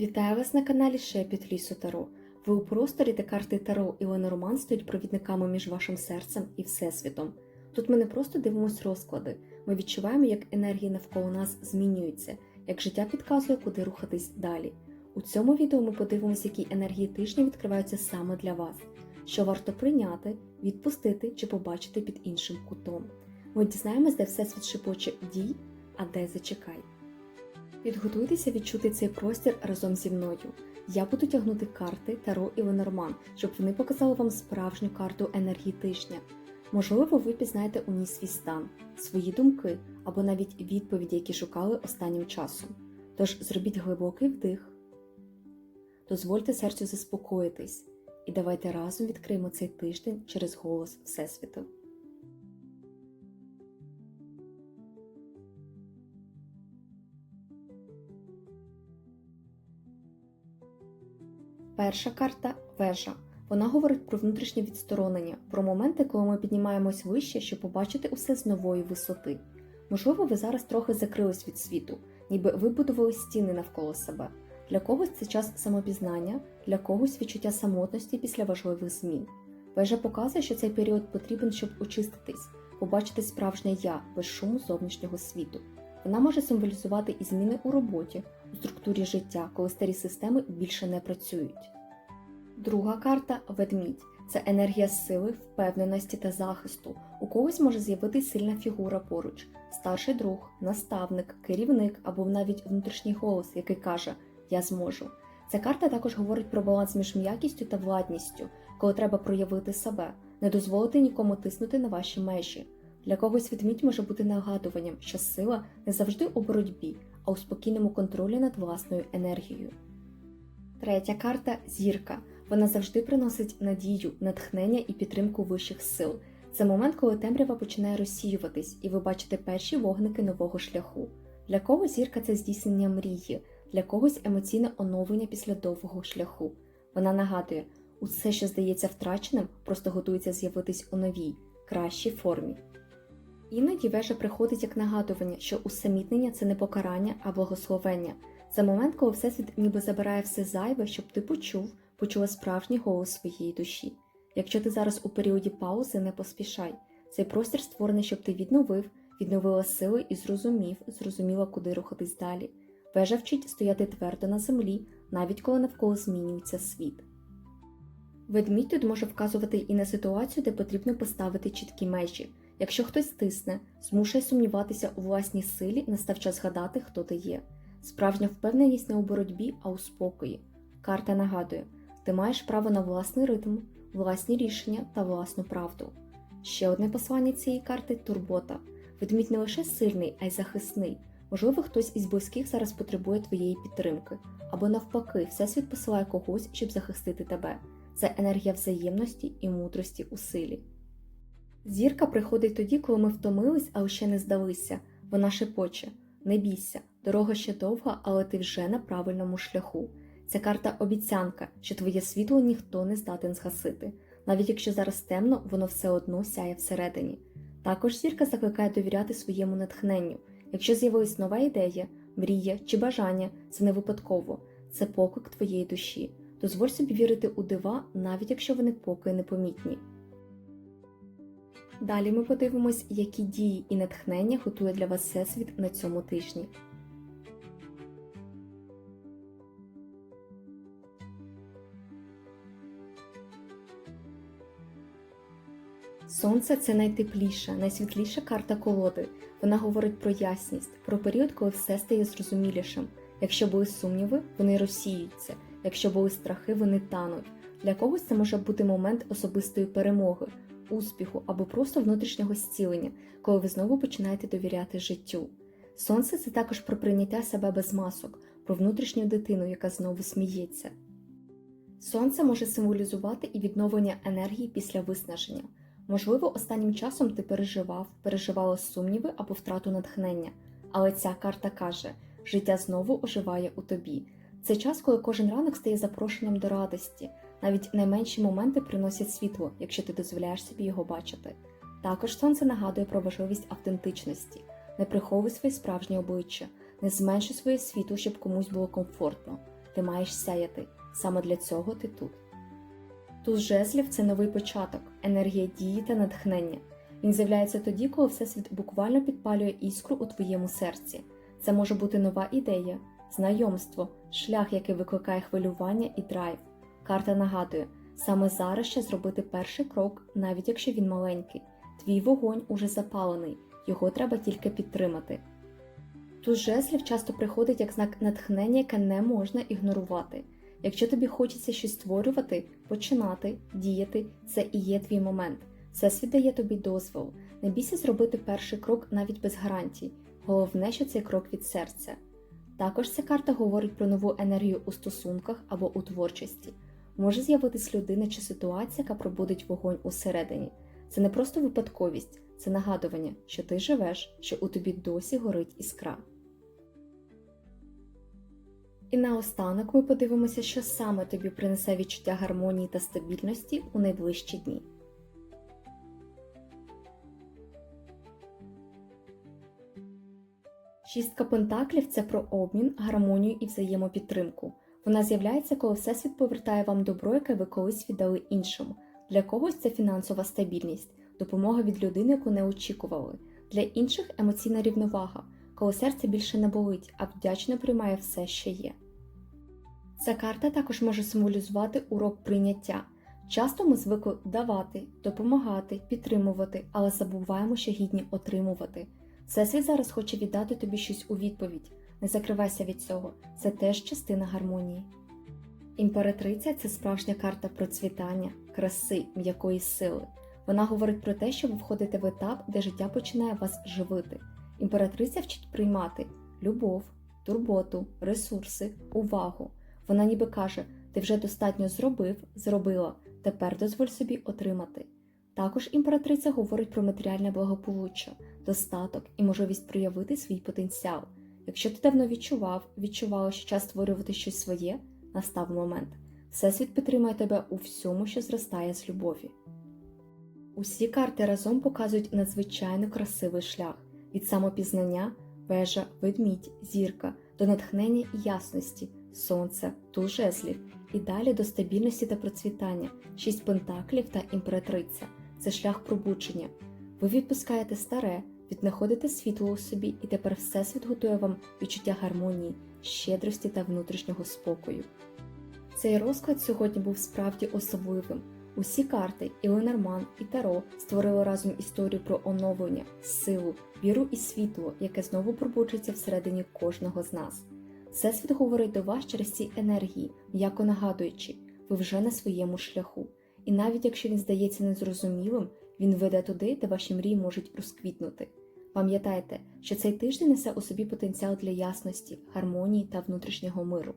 Вітаю вас на каналі Шепіт Лісу Таро. Ви у просторі, де карти Таро і Ленорман стають провідниками між вашим серцем і Всесвітом. Тут ми не просто дивимося розклади, ми відчуваємо, як енергії навколо нас змінюються, як життя підказує, куди рухатись далі. У цьому відео ми подивимося, які енергії тижня відкриваються саме для вас, що варто прийняти, відпустити чи побачити під іншим кутом. Ми дізнаємось, де Всесвіт шепоче дій, а де зачекай. Підготуйтеся відчути цей простір разом зі мною. Я буду тягнути карти Таро і Ленорман, щоб вони показали вам справжню карту енергії тижня. Можливо, ви пізнаєте у ній свій стан, свої думки або навіть відповіді, які шукали останнім часом. Тож зробіть глибокий вдих, дозвольте серцю заспокоїтись і давайте разом відкриємо цей тиждень через голос Всесвіту. Перша карта вежа. Вона говорить про внутрішнє відсторонення, про моменти, коли ми піднімаємось вище, щоб побачити усе з нової висоти. Можливо, ви зараз трохи закрились від світу, ніби вибудували стіни навколо себе. Для когось це час самопізнання, для когось відчуття самотності після важливих змін. Вежа показує, що цей період потрібен, щоб очиститись, побачити справжнє я без шуму зовнішнього світу. Вона може символізувати і зміни у роботі, структурі життя, коли старі системи більше не працюють. Друга карта ведмідь це енергія сили, впевненості та захисту. У когось може з'явитись сильна фігура поруч, старший друг, наставник, керівник або навіть внутрішній голос, який каже Я зможу. Ця карта також говорить про баланс між м'якістю та владністю, коли треба проявити себе, не дозволити нікому тиснути на ваші межі. Для когось ведмідь може бути нагадуванням, що сила не завжди у боротьбі, а у спокійному контролі над власною енергією. Третя карта зірка. Вона завжди приносить надію, натхнення і підтримку вищих сил. Це момент, коли темрява починає розсіюватись, і ви бачите перші вогники нового шляху. Для когось зірка це здійснення мрії, для когось емоційне оновлення після довгого шляху. Вона нагадує, усе, що здається втраченим, просто готується з'явитись у новій, кращій формі. Іноді вежа приходить як нагадування, що усамітнення це не покарання, а благословення. Це момент, коли Всесвіт ніби забирає все зайве, щоб ти почув, почула справжній голос своєї душі. Якщо ти зараз у періоді паузи, не поспішай. Цей простір створений, щоб ти відновив, відновила сили і зрозумів, зрозуміла, куди рухатись далі. Вежа вчить стояти твердо на землі, навіть коли навколо змінюється світ. Ведмідь тут може вказувати і на ситуацію, де потрібно поставити чіткі межі. Якщо хтось тисне, змушує сумніватися у власній силі, настав час згадати, хто ти є. Справжня впевненість не у боротьбі, а у спокої. Карта нагадує, ти маєш право на власний ритм, власні рішення та власну правду. Ще одне послання цієї карти турбота. Ведмідь не лише сильний, а й захисний. Можливо, хтось із близьких зараз потребує твоєї підтримки, або навпаки, всесвіт посилає когось, щоб захистити тебе. Це енергія взаємності і мудрості у силі. Зірка приходить тоді, коли ми втомились, але ще не здалися. Вона шепоче: не бійся, дорога ще довга, але ти вже на правильному шляху. Це карта обіцянка, що твоє світло ніхто не здатен згасити. Навіть якщо зараз темно, воно все одно сяє всередині. Також зірка закликає довіряти своєму натхненню. Якщо з'явилась нова ідея, мрія чи бажання, це не випадково, це поклик твоєї душі. Дозволь собі вірити у дива, навіть якщо вони поки непомітні. Далі ми подивимось, які дії і натхнення готує для вас Всесвіт на цьому тижні. Сонце це найтепліша, найсвітліша карта колоди. Вона говорить про ясність, про період, коли все стає зрозумілішим. Якщо були сумніви, вони розсіюються. Якщо були страхи, вони тануть. Для когось це може бути момент особистої перемоги, успіху або просто внутрішнього зцілення, коли ви знову починаєте довіряти життю. Сонце це також про прийняття себе без масок, про внутрішню дитину, яка знову сміється. Сонце може символізувати і відновлення енергії після виснаження. Можливо, останнім часом ти переживав, переживала сумніви або втрату натхнення, але ця карта каже: життя знову оживає у тобі. Це час, коли кожен ранок стає запрошенням до радості, навіть найменші моменти приносять світло, якщо ти дозволяєш собі його бачити. Також сонце нагадує про важливість автентичності, не приховуй своє справжнє обличчя, не зменшуй своє світло, щоб комусь було комфортно. ти маєш сяяти. Саме для цього ти тут. Туз жезлів це новий початок, енергія дії та натхнення. Він з'являється тоді, коли Всесвіт буквально підпалює іскру у твоєму серці. Це може бути нова ідея, знайомство, шлях, який викликає хвилювання і драйв. Карта нагадує, саме зараз ще зробити перший крок, навіть якщо він маленький. Твій вогонь уже запалений, його треба тільки підтримати. Туз жезлів часто приходить як знак натхнення, яке не можна ігнорувати. Якщо тобі хочеться щось створювати, починати, діяти, це і є твій момент. Всесвіт дає тобі дозвол. Не бійся зробити перший крок навіть без гарантій. Головне, що цей крок від серця. Також ця карта говорить про нову енергію у стосунках або у творчості. Може з'явитись людина чи ситуація, яка пробудить вогонь усередині. Це не просто випадковість, це нагадування, що ти живеш, що у тобі досі горить іскра. І наостанок ми подивимося, що саме тобі принесе відчуття гармонії та стабільності у найближчі дні. Шістка пентаклів це про обмін, гармонію і взаємопідтримку. Вона з'являється, коли Всесвіт повертає вам добро, яке ви колись віддали іншому. Для когось це фінансова стабільність, допомога від людини, яку не очікували. Для інших емоційна рівновага, коли серце більше не болить, а вдячно приймає все, що є. Ця карта також може символізувати урок прийняття. Часто ми звикли давати, допомагати, підтримувати, але забуваємо, що гідні отримувати. Всесвіт зараз хоче віддати тобі щось у відповідь. Не закривайся від цього, це теж частина гармонії. Імператриця це справжня карта процвітання, краси, м'якої сили. Вона говорить про те, що ви входите в етап, де життя починає вас живити. Імператриця вчить приймати любов, турботу, ресурси, увагу. Вона ніби каже: ти вже достатньо зробив, зробила, тепер дозволь собі отримати. Також імператриця говорить про матеріальне благополуччя, достаток і можливість проявити свій потенціал. Якщо ти давно відчував, відчувала, що час створювати щось своє, настав момент. Всесвіт підтримує тебе у всьому, що зростає з любові. Усі карти разом показують надзвичайно красивий шлях від самопізнання, вежа, ведмідь, зірка до натхнення і ясності, сонця, туз жезлів і далі до стабільності та процвітання, шість пентаклів та імператриця це шлях пробудження. Ви відпускаєте старе, віднаходите світло у собі, і тепер Всесвіт готує вам відчуття гармонії, щедрості та внутрішнього спокою. Цей розклад сьогодні був справді особливим. Усі карти, і Ленорман, і Таро створили разом історію про оновлення, силу, віру і світло, яке знову пробуджується всередині кожного з нас. Всесвіт говорить до вас через ці енергії, м'яко нагадуючи, ви вже на своєму шляху. І навіть якщо він здається незрозумілим, він веде туди, де ваші мрії можуть розквітнути. Пам'ятайте, що цей тиждень несе у собі потенціал для ясності, гармонії та внутрішнього миру.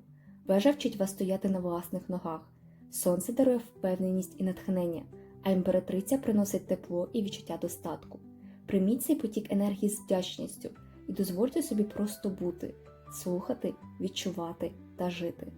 Вежа вчить вас стояти на власних ногах. Сонце дарує впевненість і натхнення, а імператриця приносить тепло і відчуття достатку. Прийміть цей потік енергії з вдячністю і дозвольте собі просто бути, слухати, відчувати та жити.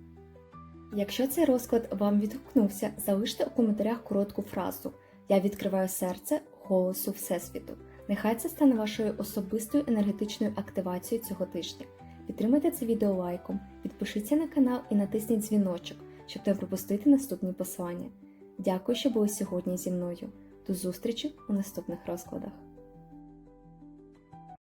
Якщо цей розклад вам відгукнувся, залиште у коментарях коротку фразу Я відкриваю серце голосу Всесвіту. Нехай це стане вашою особистою енергетичною активацією цього тижня. Підтримайте це відео лайком, підпишіться на канал і натисніть дзвіночок, щоб не пропустити наступні послання. Дякую, що були сьогодні зі мною. До зустрічі у наступних розкладах.